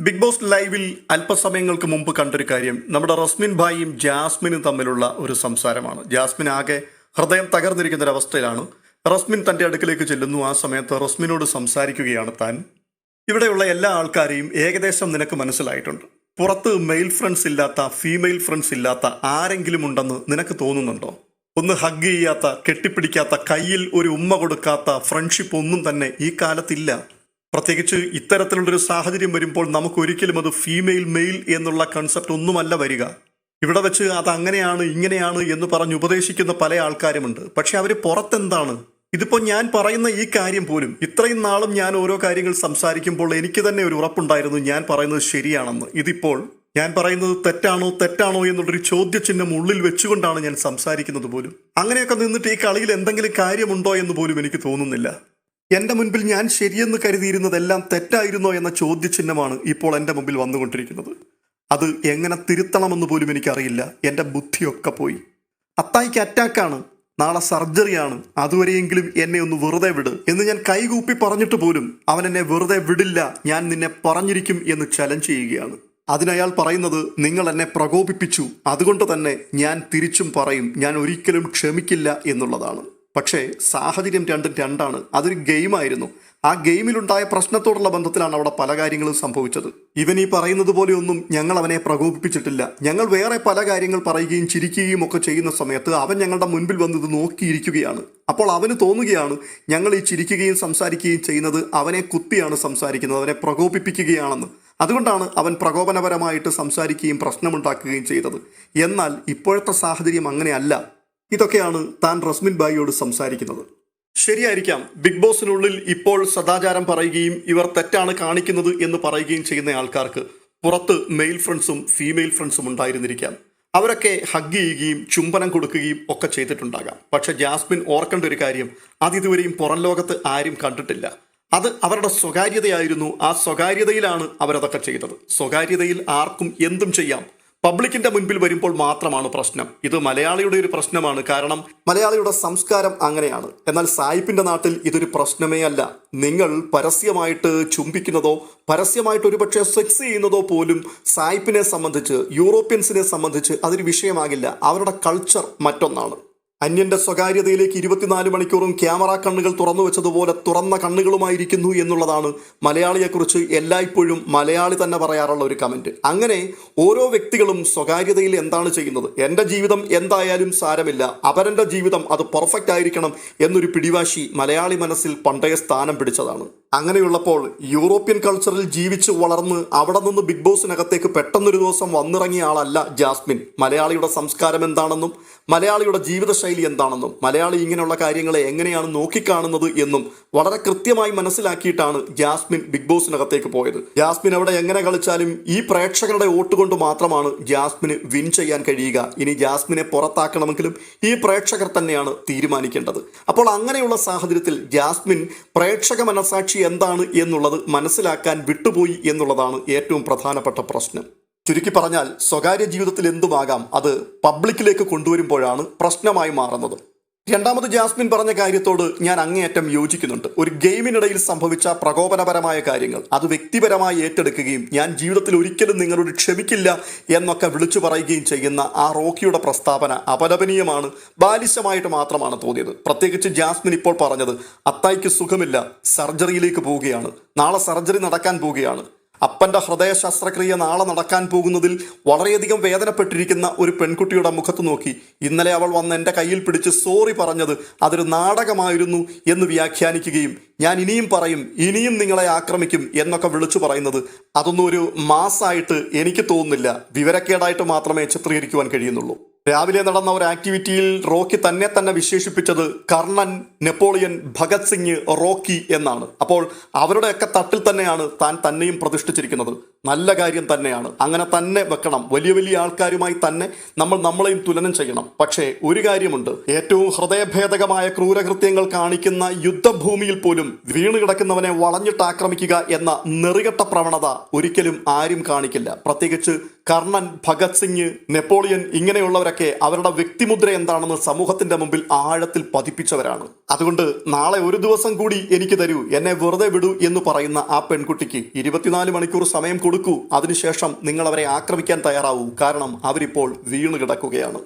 Big boss ലൈവിൽ അല്പസമയങ്ങൾക്ക് മുമ്പ് കണ്ടൊരു കാര്യം. നമ്മുടെ റസ്മിൻ ഭായിയും ജാസ്മിനും തമ്മിലുള്ള ഒരു സംസാരമാണ്. ജാസ്മിൻ ആകെ ഹൃദയം തകർന്നിരിക്കുന്ന ഒരു അവസ്ഥയിലാണ്. റസ്മിൻ തന്റെ അടുക്കിലേക്ക് ചെല്ലുന്നു. ആ സമയത്ത് റസ്മിനോട് സംസാരിക്കുകയാണ് താൻ. ഇവിടെയുള്ള എല്ലാ ആൾക്കാരെയും ഏകദേശം നിനക്ക് മനസ്സിലായിട്ടുണ്ട്. പുറത്ത് മെയിൽ ഫ്രണ്ട്സ് ഇല്ലാത്ത ഫീമെയിൽ ഫ്രണ്ട്സ് ഇല്ലാത്ത ആരെങ്കിലും ഉണ്ടെന്ന് നിനക്ക് തോന്നുന്നുണ്ടോ? ഒന്ന് ഹഗ് ചെയ്യാത്ത കെട്ടിപ്പിടിക്കാത്ത കയ്യിൽ ഒരു ഉമ്മ കൊടുക്കാത്ത ഫ്രണ്ട്ഷിപ്പ് ഒന്നും തന്നെ ഈ കാലത്തില്ല. പ്രത്യേകിച്ച് ഇത്തരത്തിലുള്ളൊരു സാഹചര്യം വരുമ്പോൾ നമുക്ക് ഒരിക്കലും അത് ഫീമെയിൽ മെയിൽ എന്നുള്ള കൺസെപ്റ്റ് ഒന്നുമല്ല വരിക. ഇവിടെ വെച്ച് അത് അങ്ങനെയാണ് ഇങ്ങനെയാണ് എന്ന് പറഞ്ഞ് ഉപദേശിക്കുന്ന പല ആൾക്കാരുമുണ്ട്. പക്ഷെ അവർ പുറത്തെന്താണ്? ഇതിപ്പോൾ ഞാൻ പറയുന്ന ഈ കാര്യം പോലും ഇത്രയും നാളും ഞാൻ ഓരോ കാര്യങ്ങൾ സംസാരിക്കുമ്പോൾ എനിക്ക് തന്നെ ഒരു ഉറപ്പുണ്ടായിരുന്നു ഞാൻ പറയുന്നത് ശരിയാണെന്ന്. ഇതിപ്പോൾ ഞാൻ പറയുന്നത് തെറ്റാണോ തെറ്റാണോ എന്നുള്ളൊരു ചോദ്യചിഹ്നം ഉള്ളിൽ വെച്ചുകൊണ്ടാണ് ഞാൻ സംസാരിക്കുന്നത് പോലും. അങ്ങനെയൊക്കെ നിന്നിട്ട് ഈ കളിയിൽ എന്തെങ്കിലും കാര്യമുണ്ടോ എന്ന് പോലും എനിക്ക് തോന്നുന്നില്ല. എന്റെ മുൻപിൽ ഞാൻ ശരിയെന്ന് കരുതിയിരുന്നതെല്ലാം തെറ്റായിരുന്നോ എന്ന ചോദ്യചിഹ്നമാണ് ഇപ്പോൾ എന്റെ മുമ്പിൽ വന്നുകൊണ്ടിരിക്കുന്നത്. അത് എങ്ങനെ തിരുത്തണമെന്ന് പോലും എനിക്കറിയില്ല. എന്റെ ബുദ്ധിയൊക്കെ പോയി. അത്തായിക്ക് അറ്റാക്കാണ്. നാളെ സർജറിയാണ്. അതുവരെയെങ്കിലും എന്നെ ഒന്ന് വെറുതെ വിട് എന്ന് ഞാൻ കൈകൂപ്പി പറഞ്ഞിട്ട് പോലും അവൻ എന്നെ വെറുതെ വിടില്ല. ഞാൻ നിന്നെ പറഞ്ഞിരിക്കും എന്ന് ചലഞ്ച് ചെയ്യുകയാണ്. അതിനയാൾ പറയുന്നത് നിങ്ങൾ എന്നെ പ്രകോപിപ്പിച്ചു. അതുകൊണ്ട് തന്നെ ഞാൻ തിരിച്ചും പറയും. ഞാൻ ഒരിക്കലും ക്ഷമിക്കില്ല എന്നുള്ളതാണ്. പക്ഷേ സാഹചര്യം രണ്ടും രണ്ടാണ്. അതൊരു ഗെയിമായിരുന്നു. ആ ഗെയിമിലുണ്ടായ പ്രശ്നത്തോടുള്ള ബന്ധത്തിലാണ് അവിടെ പല കാര്യങ്ങളും സംഭവിച്ചത്. ഇവൻ ഈ പറയുന്നത് പോലെയൊന്നും ഞങ്ങൾ അവനെ പ്രകോപിപ്പിച്ചിട്ടില്ല. ഞങ്ങൾ വേറെ പല കാര്യങ്ങൾ പറയുകയും ചിരിക്കുകയും ഒക്കെ ചെയ്യുന്ന സമയത്ത് അവൻ ഞങ്ങളുടെ മുൻപിൽ വന്നത് നോക്കിയിരിക്കുകയാണ്. അപ്പോൾ അവന് തോന്നുകയാണ് ഞങ്ങൾ ഈ ചിരിക്കുകയും സംസാരിക്കുകയും ചെയ്യുന്നത് അവനെ കുത്തിയാണ് സംസാരിക്കുന്നത് അവനെ പ്രകോപിപ്പിക്കുകയാണെന്ന്. അതുകൊണ്ടാണ് അവൻ പ്രകോപനപരമായിട്ട് സംസാരിക്കുകയും പ്രശ്നമുണ്ടാക്കുകയും ചെയ്തത്. എന്നാൽ ഇപ്പോഴത്തെ സാഹചര്യം അങ്ങനെയല്ല. ഇതൊക്കെയാണ് താൻ റസ്മിൻ ബായിയോട് സംസാരിക്കുന്നത്. ശരിയായിരിക്കാം ബിഗ് ബോസിനുള്ളിൽ ഇപ്പോൾ സദാചാരം പറയുകയും ഇവർ തെറ്റാണ് കാണിക്കുന്നത് എന്ന് പറയുകയും ചെയ്യുന്ന ആൾക്കാർക്ക് പുറത്ത് മെയിൽ ഫ്രണ്ട്സും ഫീമെയിൽ ഫ്രണ്ട്സും ഉണ്ടായിരുന്നിരിക്കാം. അവരൊക്കെ ഹഗ് ചെയ്യുകയും ചുംബനം കൊടുക്കുകയും ഒക്കെ ചെയ്തിട്ടുണ്ടാകാം. പക്ഷെ ജാസ്മിൻ ഓർക്കേണ്ട ഒരു കാര്യം അത് ഇതുവരെയും പുറം ലോകത്ത് ആരും കണ്ടിട്ടില്ല. അത് അവരുടെ സ്വകാര്യതയായിരുന്നു. ആ സ്വകാര്യതയിലാണ് അവരതൊക്കെ ചെയ്തത്. സ്വകാര്യതയിൽ ആർക്കും എന്തും ചെയ്യാം. പബ്ലിക്കിന്റെ മുൻപിൽ വരുമ്പോൾ മാത്രമാണ് പ്രശ്നം. ഇത് മലയാളിയുടെ ഒരു പ്രശ്നമാണ്. കാരണം മലയാളിയുടെ സംസ്കാരം അങ്ങനെയാണ്. എന്നാൽ സായിപ്പിന്റെ നാട്ടിൽ ഇതൊരു പ്രശ്നമേ അല്ല. നിങ്ങൾ പരസ്യമായിട്ട് ചുംബിക്കുന്നതോ പരസ്യമായിട്ട് ഒരുപക്ഷെ സെക്സ് ചെയ്യുന്നതോ പോലും സായിപ്പിനെ സംബന്ധിച്ച് യൂറോപ്യൻസിനെ സംബന്ധിച്ച് അതൊരു വിഷയമാകില്ല. അവരുടെ കൾച്ചർ മറ്റൊന്നാണ്. അന്യന്റെ സ്വകാര്യതയിലേക്ക് ഇരുപത്തിനാല് മണിക്കൂറും ക്യാമറ കണ്ണുകൾ തുറന്നു വെച്ചതുപോലെ തുറന്ന കണ്ണുകളുമായിരിക്കുന്നു എന്നുള്ളതാണ് മലയാളിയെക്കുറിച്ച് എല്ലായ്പ്പോഴും മലയാളി തന്നെ പറയാറുള്ള ഒരു കമന്റ് അങ്ങനെ ഓരോ വ്യക്തികളും സ്വകാര്യതയിൽ എന്താണ് ചെയ്യുന്നത്? എന്റെ ജീവിതം എന്തായാലും സാരമില്ല. അവരന്റെ ജീവിതം അത് പെർഫെക്റ്റ് ആയിരിക്കണം എന്നൊരു പിടിവാശി മലയാളി മനസ്സിൽ പണ്ടേ സ്ഥാനം പിടിച്ചതാണ്. അങ്ങനെയുള്ളപ്പോൾ യൂറോപ്യൻ കൾച്ചറിൽ ജീവിച്ച് വളർന്ന് അവിടെ നിന്ന് ബിഗ് ബോസിനകത്തേക്ക് പെട്ടെന്നൊരു ദിവസം വന്നിറങ്ങിയ ആളല്ല ജാസ്മിൻ. മലയാളിയുടെ സംസ്കാരം എന്താണെന്നും മലയാളിയുടെ ജീവിതശൈലി എന്താണെന്നും മലയാളി ഇങ്ങനെയുള്ള കാര്യങ്ങളെ എങ്ങനെയാണ് നോക്കിക്കാണുന്നത് എന്നും വളരെ കൃത്യമായി മനസ്സിലാക്കിയിട്ടാണ് ജാസ്മിൻ ബിഗ് ബോസിനകത്തേക്ക് പോയത്. ജാസ്മിൻ അവിടെ എങ്ങനെ കളിച്ചാലും ഈ പ്രേക്ഷകരുടെ വോട്ട് കൊണ്ട് മാത്രമാണ് ജാസ്മിന് വിൻ ചെയ്യാൻ കഴിയുക. ഇനി ജാസ്മിനെ പുറത്താക്കണമെങ്കിലും ഈ പ്രേക്ഷകർ തന്നെയാണ് തീരുമാനിക്കേണ്ടത്. അപ്പോൾ അങ്ങനെയുള്ള സാഹചര്യത്തിൽ ജാസ്മിൻ പ്രേക്ഷക മനസാക്ഷി എന്താണ് എന്നുള്ളത് മനസ്സിലാക്കാൻ വിട്ടുപോയി എന്നുള്ളതാണ് ഏറ്റവും പ്രധാനപ്പെട്ട പ്രശ്നം. ചുരുക്കി പറഞ്ഞാൽ സ്വകാര്യ ജീവിതത്തിൽ എന്തുമാകാം അത് പബ്ലിക്കിലേക്ക് കൊണ്ടുവരുമ്പോഴാണ് പ്രശ്നമായി മാറുന്നത്. രണ്ടാമത് ജാസ്മിൻ പറഞ്ഞ കാര്യത്തോട് ഞാൻ അങ്ങേയറ്റം യോജിക്കുന്നുണ്ട്. ഒരു ഗെയിമിനിടയിൽ സംഭവിച്ച പ്രകോപനപരമായ കാര്യങ്ങൾ അത് വ്യക്തിപരമായി ഏറ്റെടുക്കുകയും ഞാൻ ജീവിതത്തിൽ ഒരിക്കലും നിങ്ങളോട് ക്ഷമിക്കില്ല എന്നൊക്കെ വിളിച്ചു പറയുകയും ചെയ്യുന്ന ആ റോക്കിയുടെ പ്രസ്താവന അപലപനീയമാണ് ബാലിശമായിട്ട് മാത്രമാണ് തോന്നിയത്. പ്രത്യേകിച്ച് ജാസ്മിൻ ഇപ്പോൾ പറഞ്ഞത് അത്തായിക്ക് സുഖമില്ല സർജറിയിലേക്ക് പോവുകയാണ്. നാളെ സർജറി നടക്കാൻ പോവുകയാണ്. അപ്പന്റെ ഹൃദയ ശസ്ത്രക്രിയ നാളെ നടക്കാൻ പോകുന്നതിൽ വളരെയധികം വേദനപ്പെട്ടിരിക്കുന്ന ഒരു പെൺകുട്ടിയുടെ മുഖത്ത് നോക്കി. ഇന്നലെ അവൾ വന്ന് എന്റെ കയ്യിൽ പിടിച്ച് സോറി പറഞ്ഞത് അതൊരു നാടകമായിരുന്നു എന്ന് വ്യാഖ്യാനിക്കുകയും ഞാൻ ഇനിയും പറയും ഇനിയും നിങ്ങളെ ആക്രമിക്കും എന്നൊക്കെ വിളിച്ചു പറയുന്നത് അതൊന്നും ഒരു മാസായിട്ട് എനിക്ക് തോന്നുന്നില്ല. വിവരക്കേടായിട്ട് മാത്രമേ ചിത്രീകരിക്കുവാൻ കഴിയുന്നുള്ളൂ. രാവിലെ നടന്ന ഒരു ആക്ടിവിറ്റിയിൽ റോക്കി തന്നെ തന്നെ വിശേഷിപ്പിച്ചത് കർണൻ നെപ്പോളിയൻ ഭഗത് സിംഗ് റോക്കി എന്നാണ്. അപ്പോൾ അവരുടെയൊക്കെ തട്ടിൽ തന്നെയാണ് താൻ തന്നെയും പ്രതിഷ്ഠിച്ചിരിക്കുന്നത്. നല്ല കാര്യം തന്നെയാണ്. അങ്ങനെ തന്നെ വെക്കണം. വലിയ വലിയ ആൾക്കാരുമായി തന്നെ നമ്മൾ നമ്മളെയും തുലനം ചെയ്യണം. പക്ഷേ ഒരു കാര്യമുണ്ട്. ഏറ്റവും ഹൃദയഭേദകമായ ക്രൂരകൃത്യങ്ങൾ കാണിക്കുന്ന യുദ്ധഭൂമിയിൽ പോലും വീണ് കിടക്കുന്നവനെ വളഞ്ഞിട്ട് ആക്രമിക്കുക എന്ന നെറികെട്ട പ്രവണത ഒരിക്കലും ആരും കാണിക്കില്ല. പ്രത്യേകിച്ച് കർണൻ ഭഗത് സിംഗ് നെപ്പോളിയൻ ഇങ്ങനെയുള്ളവരൊക്കെ അവരുടെ വ്യക്തിമുദ്ര എന്താണെന്ന് സമൂഹത്തിന്റെ മുമ്പിൽ ആഴത്തിൽ പതിപ്പിച്ചവരാണ്. അതുകൊണ്ട് നാളെ ഒരു ദിവസം കൂടി എനിക്ക് തരൂ. എന്നെ വെറുതെ വിടൂ എന്ന് പറയുന്ന ആ പെൺകുട്ടിക്ക് ഇരുപത്തിനാല് മണിക്കൂർ സമയം കൊടുക്കൂ. അതിനുശേഷം നിങ്ങൾ അവരെ ആക്രമിക്കാൻ തയ്യാറാവൂ. കാരണം അവരിപ്പോൾ വീണ് കിടക്കുകയാണ്